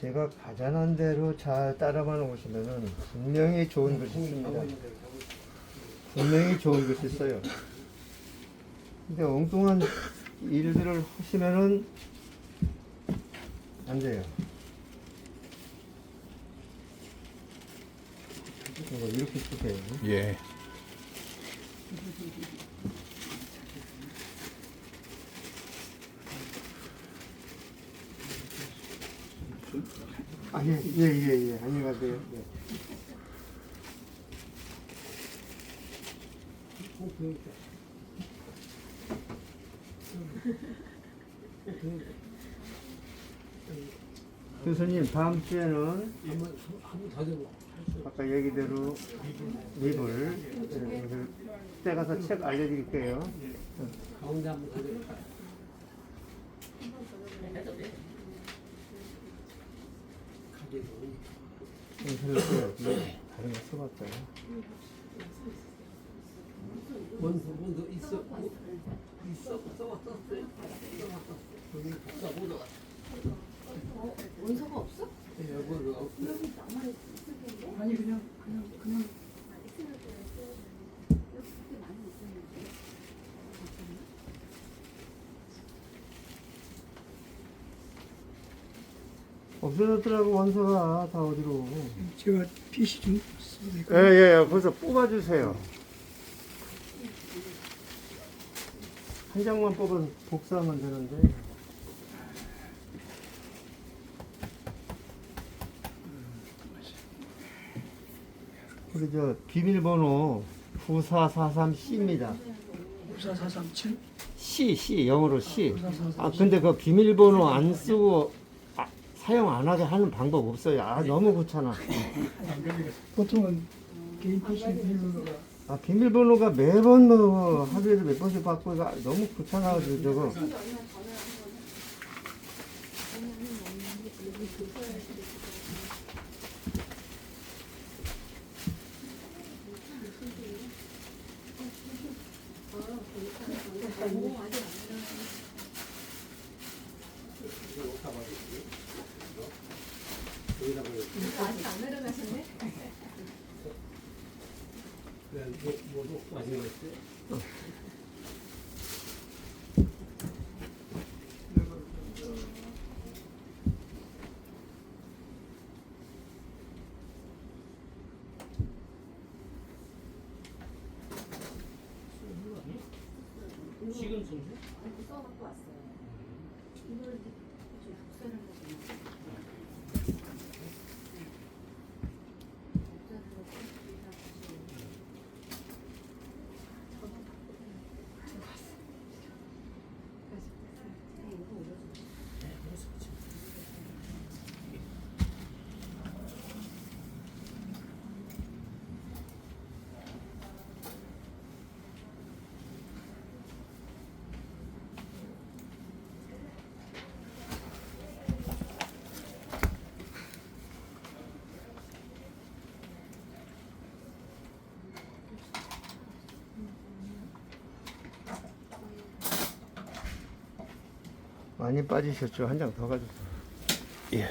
제가 가자한 대로 잘 따라만 오시면은 분명히 좋은 글씨 씁니다. 분명히 좋은 글씨 써요. 근데 엉뚱한 일들을 하시면은 안 돼요. 이거 이렇게 쓰세요. 예. 아, 예, 예, 예, 예. 안녕히 가세요. 예. 교수님, 다음 주에는 아까 얘기대로 립을 때 가서 책 알려드릴게요. 가운데 한번 가져요. 인쇄를 써요. 다른 거 써봤어요. 원서 원서 있어 있어 써왔어 여기 복사 보다 어, 원서가 없어? 여기 아니 그냥 그냥 그냥 없어졌더라고 원서가 다 어디로. 제가 PC 좀 써도 될까요? 예예 예, 거기서 뽑아주세요. 한 장만 뽑아서 복사하면 되는데. 우리 저 비밀번호 9443C입니다. 54437 C, C, 영어로 C. 아, 근데 그 비밀번호 안 쓰고 아, 사용 안 하게 하는 방법 없어요. 아, 너무 귀찮아. 보통은 개인 PC 비밀번호가 아, 비밀번호가 매번 뭐 하루에도 몇 번씩 바꾸기가 너무 귀찮아가지고 저거. 아 직 안 내려가셨네? 뭐뭐 마지막에 있어요? 지금 손 써갖고 왔어요. 이걸 이렇게 좀 복사를 해서. 많이 빠지셨죠? 한 장 더 가져서. 예.